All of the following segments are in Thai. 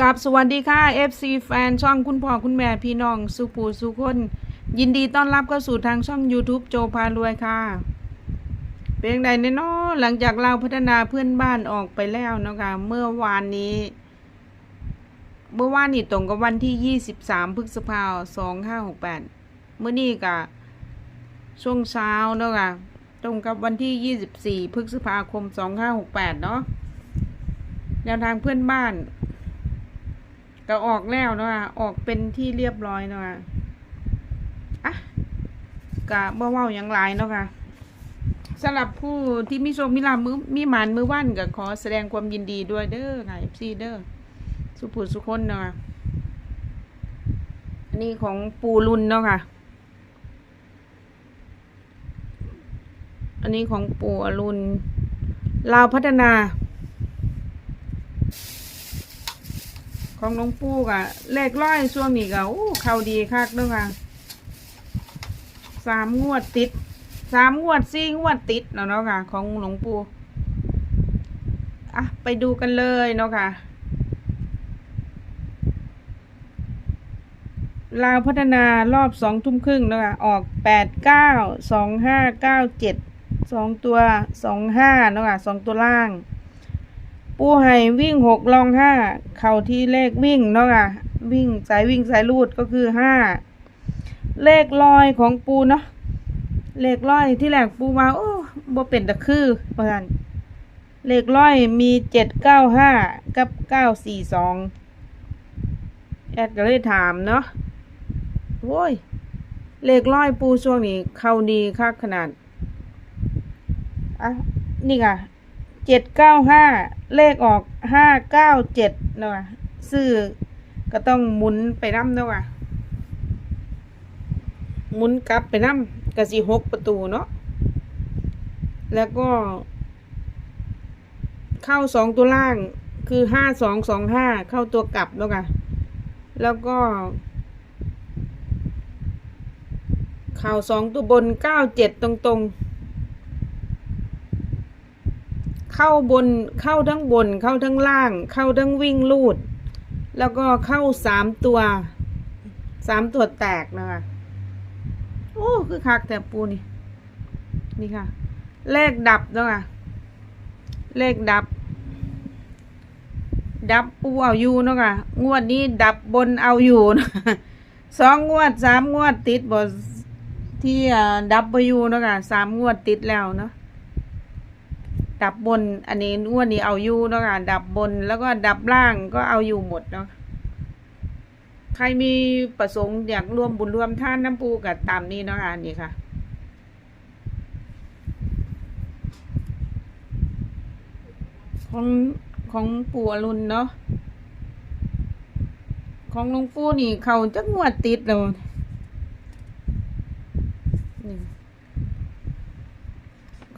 กับสวัสดีค่ะ FC แฟนช่องคุณพ่อคุณแม่พี่น้อง สุภูสุคน ยินดีต้อนรับเข้าสู่ทางช่อง YouTube โจพารวยค่ะ เป็นยังไงเนาะหลังจากเราพัฒนาเพื่อนบ้านออกไปแล้วเนาะค่ะเมื่อวานนี้ เมื่อวานนี่ตรงกับวันที่ 23 พฤษภาคม2568 เมื่อนี้กับช่วงเช้าเนาะค่ะตรงกับวันที่ 24 พฤษภาคม 2568 เนาะแนวทางเพื่อนบ้าน ก็ออกแล้วเนาะคะออกเป็นที่เรียบร้อยเนาะค่ะอะกะบ่เว้าหยังหลายเนาะค่ะสำหรับผู้ที่มีโชคมีลามือมีหมานมือว่านก็ขอแสดงความยินดีด้วยเด้อค่ะ FC เด้อสุภูสุคนเนาะค่ะอันนี้ของปูรุนเนาะค่ะ อันนี้ของปูอรุณลาวพัฒนา ของหลวงปู่กะเลขร้อยช่วงนี้ก็โอ้เข้าดีคักเด้วยค่ะสามงวดติดสามงวดสี่งวดติดแล้วเนาะค่ะ ของหลวงปู่อะไปดูกันเลยเนาะค่ะลาวพัฒนารอบสองทุ่มครึ่งเนาะค่ะออกแปดเก้าสองห้าเก้าเจ็ดสองตัวสองห้าเนาะค่ะสองตัวล่าง ปูไห้วิ่งหกลองห้าเข่าที่เลขวิ่งเนาะค่ะวิ่งสายวิ่งสายรูดก็คือห้าเลขลอยของปูเนาะเลขลอยที่แรกปูมาโอ้บ่เป็นตะคือเพราะฉะนั้นเลขลอยมีเจ็ดเก้าห้ากับเก้าสี่สองแอดก็เลยถามเนาะโว้ยเลขลอยปูช่วงนี้เข้าดีคักขนาดอะนี่ค่ะ เจ็ดเก้าห้าเลขออกห้าเก้าเจ็ดเนาะซื้อก็ต้องหมุนไปน้ำเนาะหมุนกลับไปน้ำกะสิหกประตูเนาะแล้วก็ เข้าสองตัวล่างคือห้าสองสองห้าเข้าตัวกลับเนาะแล้วก็เข่าสองตัวบนเก้าเจ็ดตรงๆ เข้าบนเข้าทั้งบน เข้าทั้งล่าง เข้าทั้งวิ่งลูด แล้วก็เข้าสามตัวสามตัวแตกนะคะโอ้คือคักแต่ปูนี่นี่ค่ะ เลขดับนะคะเลขดับ ดับปูเอาอยู่นะคะงวดนี้ดับบนเอาอยู่นะสองงวดสามงวดติดบที่อ่าดับไปอยู่นะคะสามงวดติดแล้วเนาะ ดับบน อันนี้งวดนี้เอาอยู่เนาะค่ะดับบนแล้วก็ดับล่างก็เอาอยู่หมดเนาะใครมีประสงค์อยากร่วมบุญร่วมท่านน้ำปูกับตามนี้เนาะค่ะนี่ค่ะของของปู่อรุณเนาะของหลวงปู่นี่เขาจะงวดติดแล้ว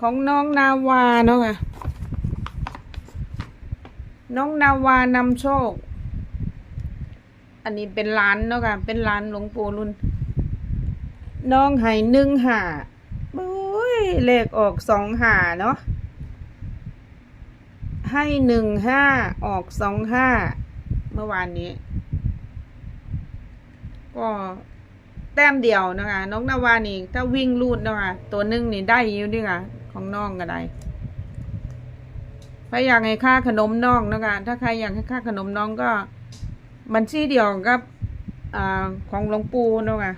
ของน้องนาวาเนาะค่ะ น้องนาวานำโชค อันนี้เป็นร้านเนาะค่ะ เป็นร้านหลวงปู่รุ่น น้องไห้หนึ่งหาบุ้ยเลขออกสองหาเนาะ ให้หนึ่งห้าออกสองห้าเมื่อวานนี้ ก็แต้มเดียวนะคะ น้องนาวานี่ถ้าวิ่งลูดนะคะ ตัวหนึ่งนี่ได้อยู่ดีค่ะ ของน้องก็ได้ถ้าอยากให้ค่าขนมน้องนะคะถ้าใครอยากให้ค่าขนมน้องก็ บัญชีเดียวกับอของหลวงปู่นะคะ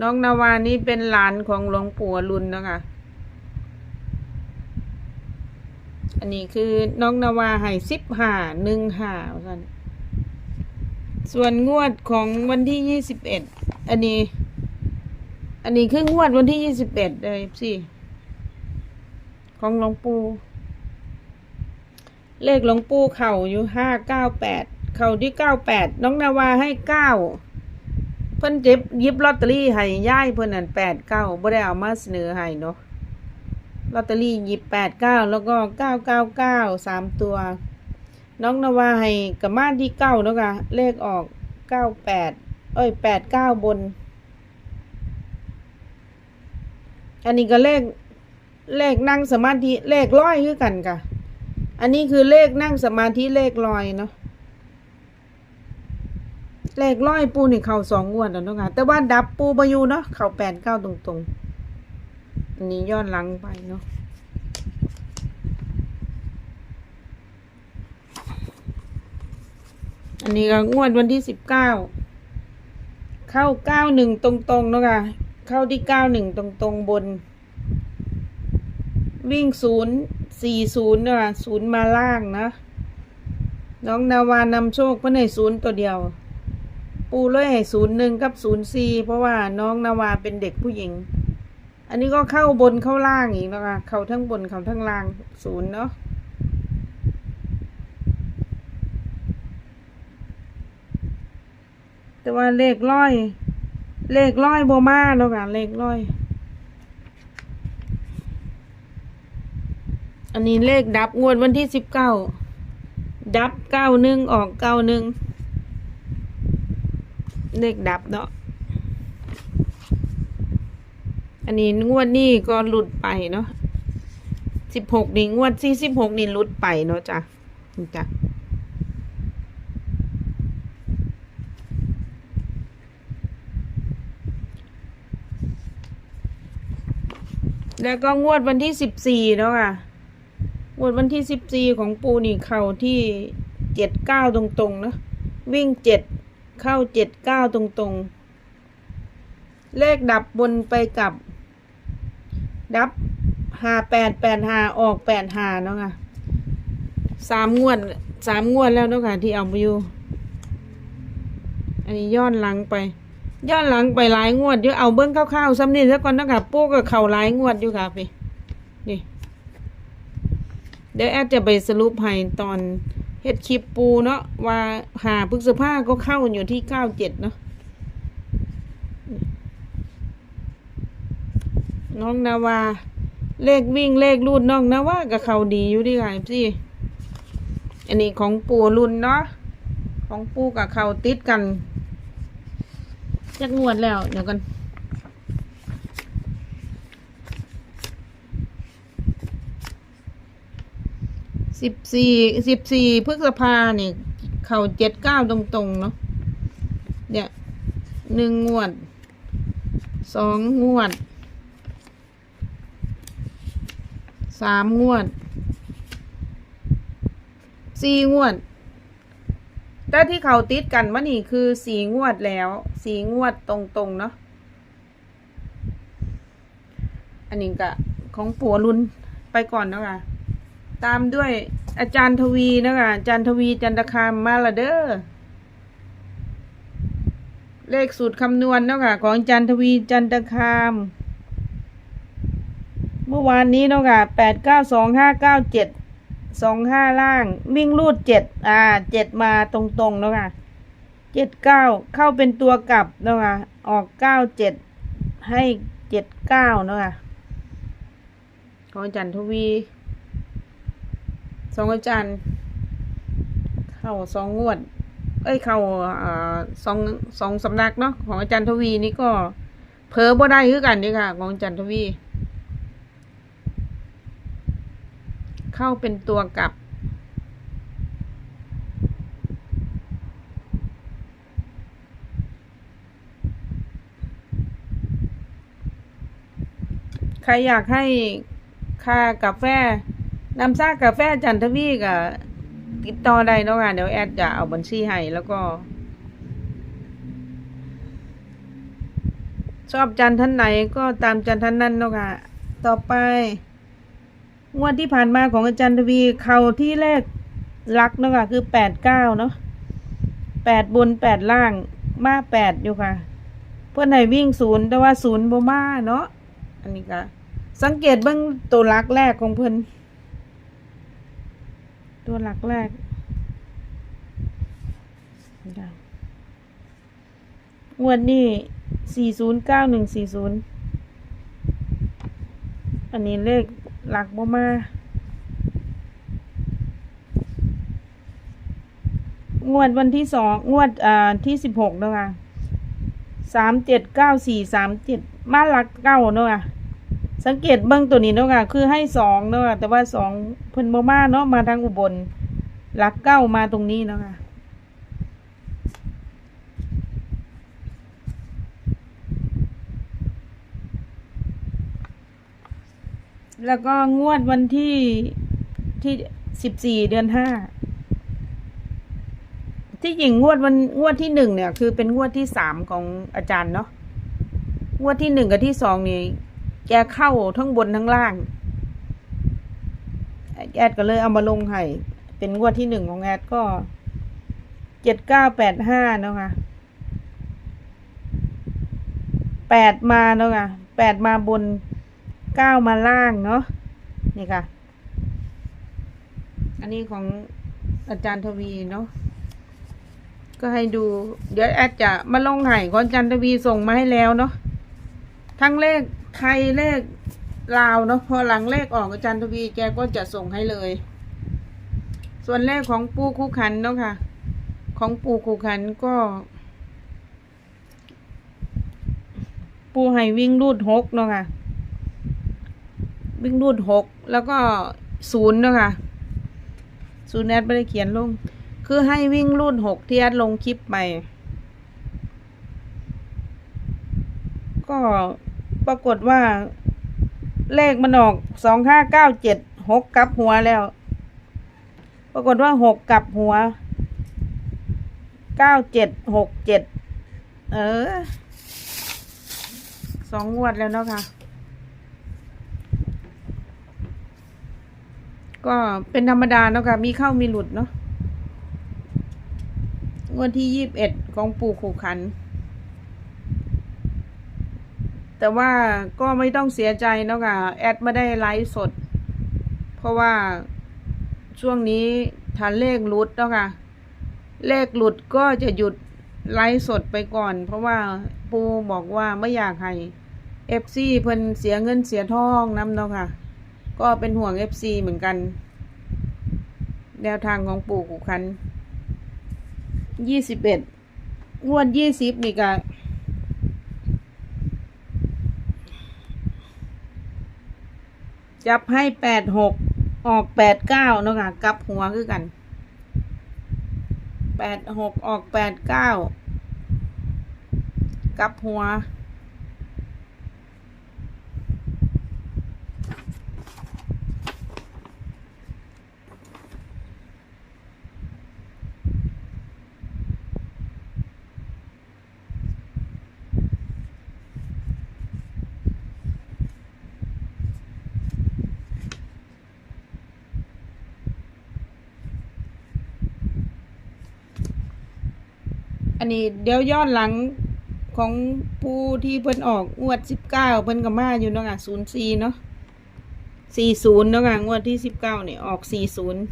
น้องนาวานี่เป็นหลานของหลวงปู่รุณเนะคะ อันนี้คือน้องนาวาให้สิบห้าหนึ่งห้าส่วนงวดของวันที่ยี่สิบเอ็ดอันนี้ อันนี้คืองวดวันที่ยี่สิบเอ็ดเลยสิของหลวงปู่เลขหลวงปู่เข่าอยู่ห้าเก้าแปดเข่าที่เก้าแปดน้องนาวาให้เก้าเพิ่นเจ็บยิบลอตเตอรี่ให้ย่ายเพิ่นนั่นแปดเก้าบ่ได้เอามาเสนอให้เนาะลอตเตอรี่ยิบแปดเก้าแล้วก็เก้าเก้าเก้าสามตัว น้องนาวาให้กับมาที่เก้าเนาะค่ะเลขออกเก้าแปดเอ้ยแปดเก้าบน อันนี้ก็เลขเลขนั่งสมาธิเลขร้อยคือกันค่ะ อันนี้คือเลขนั่งสมาธิเลขลอยเนาะเลขร้อยปูนี่เข่าสองงวดแล้วเนาะค่ะแต่ว่าดับปูบายูเนาะเข่าแปดเก้าตรงๆ อันนี้ย้อนหลังไปเนาะอันนี้ก็งวดวันที่สิบเก้า เข้าเก้าหนึ่งตรงๆเนาะค่ะ เข้าที่เก้าหนึ่งตรงๆบน วิ่งศูนย์สี่ศูนย์เนาะศูนย์มาล่างนะ น้องนาวานำโชคเพื่อให้ศูนย์ตัวเดียว ปูเลยให้ศูนย์หนึ่งกับศูนย์สี่เพราะว่าน้องนาวาเป็นเด็กผู้หญิง อันนี้ก็เข้าบนเข้าล่างอีกแล้วค่ะเข้าทั้งบนเข้าทั้งล่างศูนย์เนาะแต่ว่าเลขร้อย เลขร้อยโบมาแล้วค่ะเลขร้อย อันนี้เลขดับงวดวันที่สิบเก้า ดับเก้าหนึ่งออกเก้าหนึ่ง เลขดับเนาะ อันนี้งวดนี้ก็หลุดไปเนาะสิบหกนี่งวดที่สิบหกนี่หลุดไปเนาะจ้ะจ้ะ แล้วก็งวดวันที่สิบสี่เนาะค่ะ งวดวันที่สิบสี่ของปูนี่เข่าที่เจ็ดเก้าตรงๆเนาะวิ่งเจ็ดเข้าเจ็ดเก้าตรงๆ เลขดับบนไปกับ ดับห้าแปดแปดห้าออกแปดห้าเนาะค่ะสามงวดสามงวดแล้วเนาะค่ะที่เอาไปอยู่ อันนี้ย้อนหลังไป ย้อนหลังไปหลายงวดอยู่เอาเบิ้งคร่าวๆซ้ำนี่ซะก่อนนะคะปูก็เข่าหลายงวดอยู่ค่ะพี่นี่ เดี๋ยวแอดจะไปสรุปให้ตอนเฮ็ดคลิปปูเนาะว่าหาพฤษภาก็เข้าอยู่ที่เก้าเจ็ดเนาะน้องนาวา เลขวิ่งเลขรูดน้องนาวากับเขาดีอยู่ดีค่ะพี่อันนี้ของปูรุ่นเนาะของปูกับเขาติดกัน จักงวดแล้ว เดี๋ยวกันสิบสี่สิบสี่พฤษภาเนี่ยเข่าเจ็ดเก้าตรงๆ เนาะเนี่ยหนึ่งงวดสองงวดสามงวดสี่งวด แต่ที่เขาติดกันมานี่คือสีงวดแล้ว สีงวดตรงๆเนาะอันนี้ก็ของปัวรุนไปก่อนเนาะคะตามด้วยอาจารย์ทวีเนาะคะอาจารย์ทวีจันทคามมาละเดอ้อเลขสูตรคำนวณเนาะค่ะของอาจารย์ทวีจันทคาม เมื่อวานนี้เนาะค่ะแปดเก้าสองห้าเก้าเจ็ด สองห้าล่าง วิ่งรูดเจ็ดอ่าเจ็ดมาตรงๆแล้วค่ะเจ็ดเก้าเข้าเป็นตัวกลับแล้วค่ะออกเก้าเจ็ดให้เจ็ดเก้าเนาะค่ะของอาจารย์ทวีสองอาจารย์เข้าสองงวด เอ้ยเข้าอ่าสองสองสำนักเนาะของอาจารย์ทวีนี่ก็เผลอบ่ได้คือกันนี่ค่ะ ของอาจารย์ทวี เข้าเป็นตัวกลับ ใครอยากให้ค่ากาแฟนำซ่ากาแฟจันทวีกับติดต่อได้เนาะค่ะเดี๋ยวแอดจะเอาบัญชีให้แล้วก็ชอบจันท่านไหนก็ตามจันท่านนั้นเนาะค่ะ ต่อไป งวดที่ผ่านมาของอาจารย์ทวีเข่าที่แรกลักเนาะค่ะคือแปดเก้าเนาะแปดบนแปดล่างมาแปดอยู่ค่ะ เพื่อนให้วิ่งศูนย์แต่ว่าศูนย์บมาเนาะอันนี้ก็สังเกตเบื้องตัวลักแรกของเพื่อนตัวหลักแรกงวดนี้สี่ศูนย์เก้าหนึ่งสี่ศูนย์อันนี้เลข หลักบ่มางวดวันที่สองงวดอ่าที่สิบหกเนาะค่ะสามเจ็ดเก้าสี่สามเจ็ดมาหลักเก้าเนาะค่ะสังเกตเบื้องตัวนี้เนาะค่ะคือให้สองเนาะแต่ว่าสองเพิ่นบ่มาเนาะมาทางอุบลหลักเก้ามาตรงนี้เนาะค่ะ แล้วก็งวดวันที่ที่สิบสี่เดือนห้าที่จริงงวดวันงวดที่หนึ่งเนี่ย คือเป็นงวดที่สามของอาจารย์เนาะงวดที่หนึ่งกับที่สองนี่แกเข้าทั้งบนทั้งล่างแอดก็เลยเอามาลงให้เป็นงวดที่หนึ่งของแอดก็เจ็ดเก้าแปดห้าเนาะค่ะแปดมาเนาะค่ะแปดมาบน ก้าวมาล่างเนาะนี่ค่ะ อันนี้ของอาจารย์ทวีเนาะก็ให้ดู เดี๋ยวแอดจะมาลงให้ของอาจารย์ทวีส่งมาให้แล้วเนาะทั้งเลขไทยเลขลาวเนาะพอหลังเลขออกอาจารย์ทวีแกก็จะส่งให้เลย ส่วนเลขของปูคู่ขันเนาะค่ะ ของปูคู่ขันก็ ปูให้วิ่งรูดหกเนาะค่ะ วิ่งรูดหกแล้วก็ศูนย์นะค่ะศูนย์แอดไม่ได้เขียนลง คือให้วิ่งรูดหกที่แอดลงคลิปไปก็ปรากฏว่า เลขมันออกสองห้าเก้าเจ็ดหกกลับหัวแล้ว ปรากฏว่าหกกลับหัวเก้าเจ็ดหกเจ็ดเออสองงวดแล้วเนาะค่ะ ก็เป็นธรรมดาเนาะค่ะ มีเข้ามีหลุดเนาะงวดที่ยี่สิบเอ็ดของปู่ขู่ขัน แต่ว่าก็ไม่ต้องเสียใจเนาะค่ะ แอดไม่ได้ไลฟ์สด เพราะว่าช่วงนี้ถ้าเลขหลุดเนาะค่ะ เลขหลุดก็จะหยุดไลฟ์สดไปก่อน เพราะว่าปูบอกว่าไม่อยากให้เอฟซีเพิ่นเสียเงินเสียทองน้ำเนาะค่ะ ก็เป็นห่วงเอฟซีเหมือนกัน แนวทางของปู่ขุคันยี่สิบเอ็ดงวดยี่สิบนี่ก็จับให้แปดหกออกแปดเก้าเนาะค่ะกลับหัวคือกันแปดหกออกแปดเก้ากลับหัว นนี้เดี๋ยวย้อนหลังของผู้ที่เพิ่นออกงวดสิบเก้าเพิ่นก็มาอยู่เนาะค่ะศูนย์สี่เนาะสี่ศูนย์เนาะค่ะงวดที่สิบเก้าเนี่ยออกสี่ศูนย์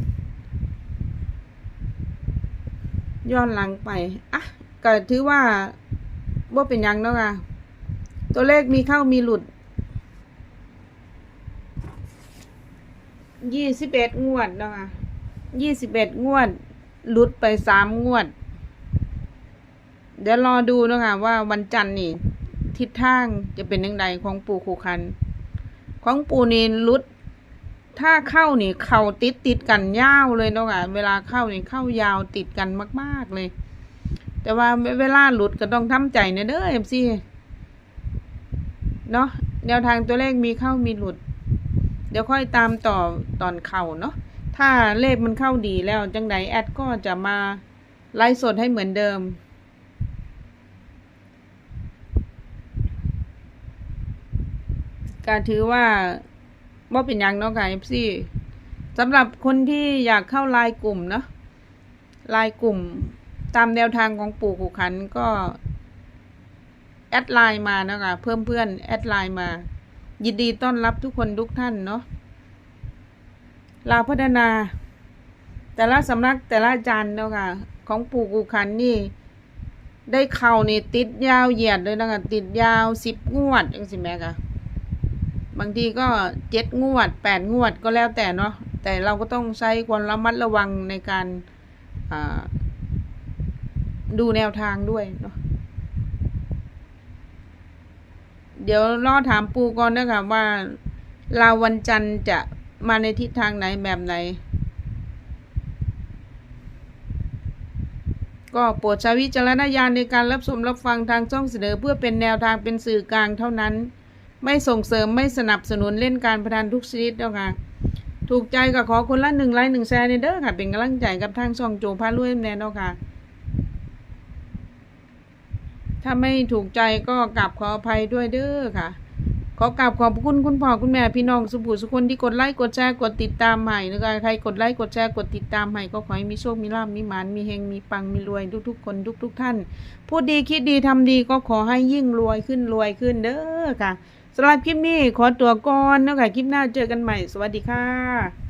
ย้อนหลังไปอะก็ถือว่าว่าเป็นยังเนาะค่ะตัวเลขมีเข้ามีหลุดยี่สิบเอ็ดงวดเนาะค่ะยี่สิบเอ็ดงวดหลุดไปสามงวด เดี๋ยวรอดูนะคะว่าวันจันทร์นี่ ทิศทางจะเป็นยังไงของปู่คูคัน ของปู่นี่รุด ถ้าเข้านี่ เข่าติดติดกันยาวเลยนะค่ะเวลาเข้านี่เข้ายาวติดกันมาก ๆเลย แต่ว่าเวลาหลุดก็ต้องทำใจนะเด้อเอฟซีเนาะแนวทางตัวเลขมีเข้ามีหลุด เดี๋ยวค่อยตามต่อตอนเข่าเนาะถ้าเลขมันเข้าดีแล้วจังใดแอดก็จะมาไลฟ์สดให้เหมือนเดิม ก็ถือว่าว่าเป็นยังเนาะค่ะเอฟซีสำหรับคนที่อยากเข้าไลน์กลุ่มเนาะไลน์กลุ่มตามแนวทางของปู่ขุขันก็แอดไลน์มานะคะเพื่อนเพื่อนแอดไลน์มา ยินดีต้อนรับทุกคนทุกท่านเนาะลาพัฒนา แต่ละสำนักแต่ละอาจารย์เนาะค่ะของปู่กุขันนี่ ได้เข่านี่ติดยาวเหยียดเลยนะคะติดยาวสิบงวดจังสิแม่ค่ะ บางทีก็เจ็ดงวดแปดงวดก็แล้วแต่เนาะแต่เราก็ต้องใช้ความระมัดระวังในการดูแนวทางด้วยเนาะเดี๋ยวรอถามปูก่อนนะคะว่าลาววันจันทร์จะมาในทิศทางไหนแบบไหน ก็โปรดใช้วิจารณญาณในการรับชมรับฟังทางช่องเสนอเพื่อเป็นแนวทางเป็นสื่อกลางเท่านั้น ไม่ส่งเสริมไม่สนับสนุนเล่นการพนันทุกชนิดแล้วค่ะ ถูกใจก็ขอคนละหนึ่งไลค์หนึ่งแชร์ในเด้อค่ะ เป็นกำลังใจกับทางช่องโจพาลุยแน่นอนค่ะ ถ้าไม่ถูกใจก็กลับขออภัยด้วยเด้อค่ะ ขอกราบขอบคุณคุณพ่อคุณแม่พี่น้องสุภูสุคนที่กดไลค์กดแชร์กดติดตามใหม่นะคะใครกดไลค์กดแชร์กดติดตามใหม่ก็ขอให้มีโชคมีลาภมีหมานมีเฮงมีปังมีรวยทุกๆคนทุกๆท่าน พูดดีคิดดีทำดีก็ขอให้ยิ่งรวยขึ้นรวยขึ้นเด้อค่ะ สำหรับคลิปนี้ขอตัวก่อนนะคะคลิปหน้าเจอกันใหม่ สวัสดีค่ะ